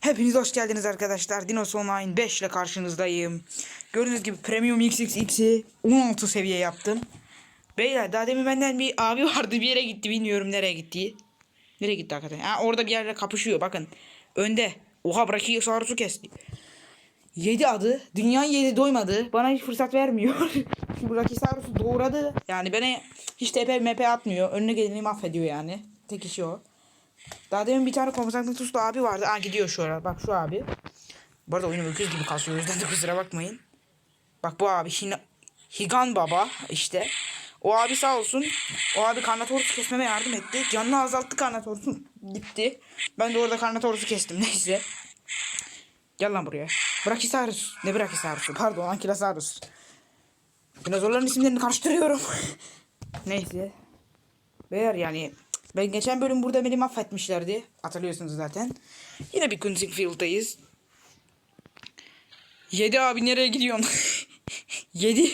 Hepiniz hoş geldiniz arkadaşlar. Dinos Online 5 ile karşınızdayım. Gördüğünüz gibi Premium XXX'i 16 seviye yaptım. Beyler daha demin benden bir abi vardı bir yere gitti bilmiyorum nereye gitti. Nereye gitti hakikaten? Ha, orada bir yerle kapışıyor bakın. Önde. Oha Brachiosaurus'u kesti. 7 adı. Dünyanın 7 doymadı. Bana hiç fırsat vermiyor. Şu Brachiosaurus'u doğradı. Yani bana hiç TP MP atmıyor. Önüne geleni mahvediyor yani. Tek işi o. Daha demin bir tane komutanlık tuşlu abi vardı. Aa gidiyor şu ara. Bak şu abi. Bu arada oyunu öküz gibi kasıyor. O yüzden de kusura bakmayın. Bak bu abi Hina, Higan Baba işte. O abi sağ olsun. O abi Karnatorus'u kesmeme yardım etti. Canını azalttı Karnatorus'un. Gitti. Ben de orada Karnatorus'u kestim. Neyse. Gel lan buraya. Brachiosaurus. Ne Brachiosaurus'u? Pardon Ankylosaurus. Dinozorların isimlerini karıştırıyorum. Neyse. Beyler yani ben geçen bölüm burada beni mahvetmişlerdi. Hatırlıyorsunuz zaten. Yine bir Kunzing Field'dayız. Yedi abi nereye gidiyorsun? yedi.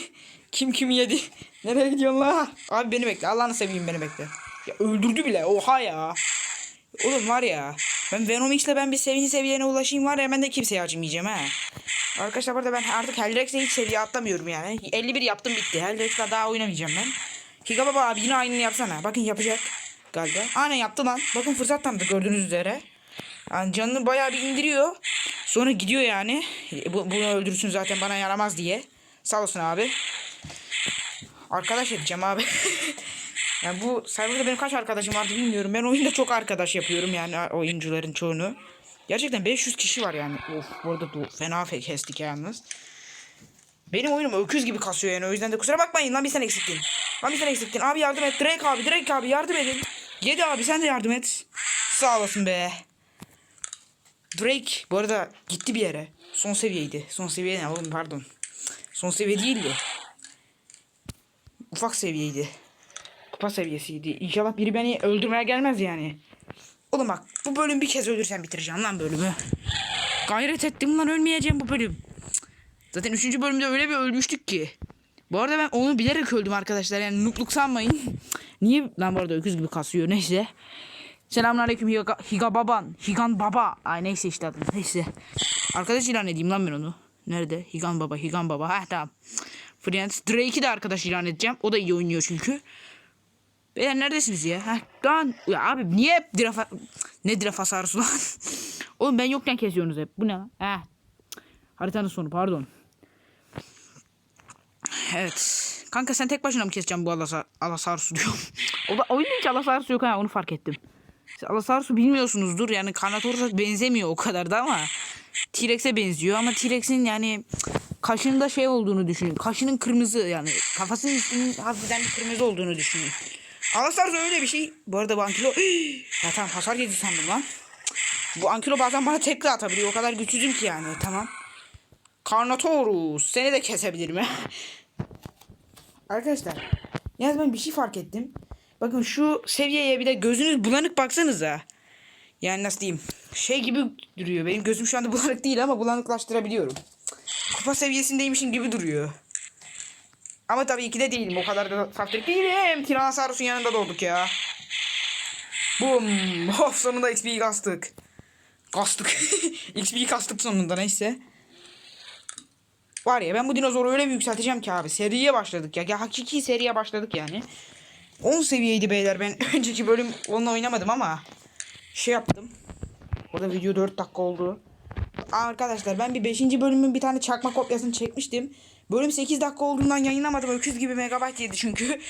Kim kim yedi? Nereye gidiyorsun la? Abi beni bekle. Allah'ını seveyim beni bekle. Ya öldürdü bile. Oha ya. Oğlum var ya. Ben Venom X'le ben bir seviye seviyene ulaşayım var ya ben de kimseye acımayacağım ha. Arkadaşlar burada ben artık Hellrex'e hiç seviye atlamıyorum yani. 51 yaptım bitti. Hellrex'le daha oynamayacağım ben. Higa baba abi yine aynını yapsana. Bakın yapacak. Galiba. Aynen yaptı lan. Bakın fırsat tanıdı gördüğünüz üzere. Yani canını bayağı bir indiriyor. Sonra gidiyor yani. Bu, bunu öldürsün zaten bana yaramaz diye. Sağ olsun abi. Arkadaş edeceğim abi. yani bu serverda benim kaç arkadaşım vardı bilmiyorum. Ben oyunda çok arkadaş yapıyorum yani oyuncuların çoğunu. Gerçekten 500 kişi var yani. Of bu arada du- fena fe- kestik yalnız. Benim oyunum öküz gibi kasıyor yani o yüzden de kusura bakmayın lan bir sen eksiktin. Lan bir sen eksiktin. Abi yardım et. Drake abi Drake abi yardım edin. Yedi abi sen de yardım et. Sağ olasın be. Drake bu arada gitti bir yere. Son seviyeydi. Son seviye ne oğlum pardon. Son seviye değildi. Ufak seviyeydi. Kupa seviyesiydi. İnşallah biri beni öldürmeye gelmez yani. Oğlum bak bu bölüm bir kez ölürsem bitireceğim lan bölümü. Gayret ettim lan ölmeyeceğim bu bölüm. Zaten 3. bölümde öyle bir ölmüştük ki. Bu arada ben onu bilerek öldüm arkadaşlar. Yani nukluk sanmayın. Niye lan bu arada öküz gibi kasıyor neyse. Selamünaleyküm Higa, Higa baban. Higan baba. Ay neyse işte adım. Neyse. Arkadaş ilan edeyim lan ben onu. Nerede? Higan baba. Higan baba. Ha tamam. Friends. Drake'i de arkadaş ilan edeceğim. O da iyi oynuyor çünkü. Beyler neredesiniz ya? Heh, lan. Ya abi niye hep drafa... Ne drafasarısı lan? Oğlum ben yokken kesiyorsunuz hep. Bu ne lan? Heh. Haritanın sonu pardon. Evet. Kanka sen tek başına mı keseceksin bu alasa, Alasarsu diyorum. o da oyunda hiç Alasarsu yok ha onu fark ettim. Siz Alasarsu bilmiyorsunuzdur yani Carnotaurus'a benzemiyor o kadar da ama T-Rex'e benziyor ama T-Rex'in yani kaşında şey olduğunu düşünün. Kaşının kırmızı yani kafasının üstünün hafiften bir kırmızı olduğunu düşünün. Alasarsu öyle bir şey. Bu arada bu Ankilo... ya tamam hasar yedi sandım lan. Bu Ankilo bazen bana tekrar atabiliyor. O kadar güçsüzüm ki yani. Tamam. Carnotaurus. Seni de kesebilirim ha. Arkadaşlar. Yalnız ben bir şey fark ettim. Bakın şu seviyeye bir de gözünüz bulanık baksanıza. Yani nasıl diyeyim. Şey gibi duruyor. Benim gözüm şu anda bulanık değil ama bulanıklaştırabiliyorum. Kupa seviyesindeymişim gibi duruyor. Ama tabii ki de değilim. O kadar da saftirik değilim. Tyrannosaurus'un yanında doğduk ya. Bum. Of sonunda XP'yi kastık. Kastık. XP'yi kastık sonunda neyse. Var ya ben bu dinozoru öyle bir yükselteceğim ki abi. Seriye başladık ya. Ya hakiki seriye başladık yani. 10 seviyeydi beyler. Ben önceki bölüm onunla oynamadım ama şey yaptım. Orada video 4 dakika oldu. Arkadaşlar ben bir 5. bölümün bir tane çakma kopyasını çekmiştim. Bölüm 8 dakika olduğundan yayınlamadım. Öküz gibi megabayt yedi çünkü.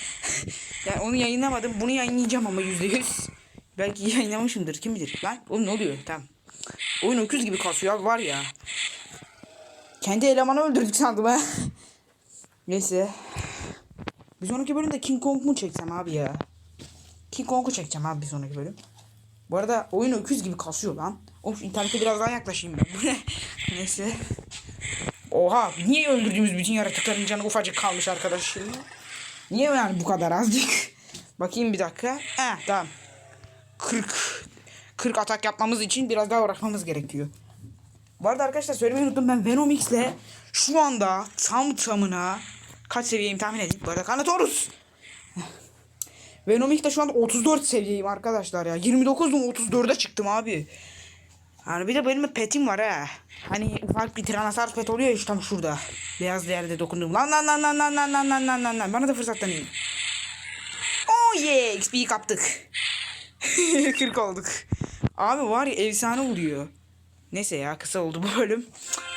yani onu yayınlamadım. Bunu yayınlayacağım ama %100. Belki yayınlamışımdır. Kim bilir. Lan oğlum ne oluyor? Tamam. Oyun öküz gibi kasıyor abi var ya. Kendi elemanı öldürdük sandım ha. Neyse. Bir sonraki bölümde King Kong mu çeksem abi ya? King Kong'u çekeceğim abi bir sonraki bölüm. Bu arada oyun öküz gibi kasıyor lan. Of internete biraz daha yaklaşayım ben. Neyse. Oha niye öldürdüğümüz bütün yaratıkların canı ufacık kalmış arkadaşım? Niye yani bu kadar azıcık? Bakayım bir dakika. Eh tamam. 40 40 atak yapmamız için biraz daha uğraşmamız gerekiyor. Bu arada arkadaşlar söylemeyi unuttum ben Venom X'le şu anda tam tamına kaç seviyeyim tahmin edin. Bu arada Carnotaurus. Venom X'de şu anda 34 seviyeyim arkadaşlar ya. 29'dum 34'e çıktım abi. Yani bir de benim petim var ha. Hani ufak bir Tyrannosaurus pet oluyor şu tam şurada. Beyaz yerde dokunduğum. Lan lan lan lan lan lan lan lan lan lan lan. Bana da fırsat tanıyın. Oh yeah XP'yi kaptık. 40 olduk. Abi var ya efsane vuruyor. Neyse ya kısa oldu bu bölüm.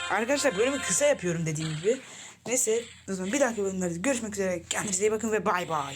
Arkadaşlar bölümü kısa yapıyorum dediğim gibi. Neyse o zaman bir dahaki bölümlerde görüşmek üzere. Kendinize iyi bakın ve bay bay.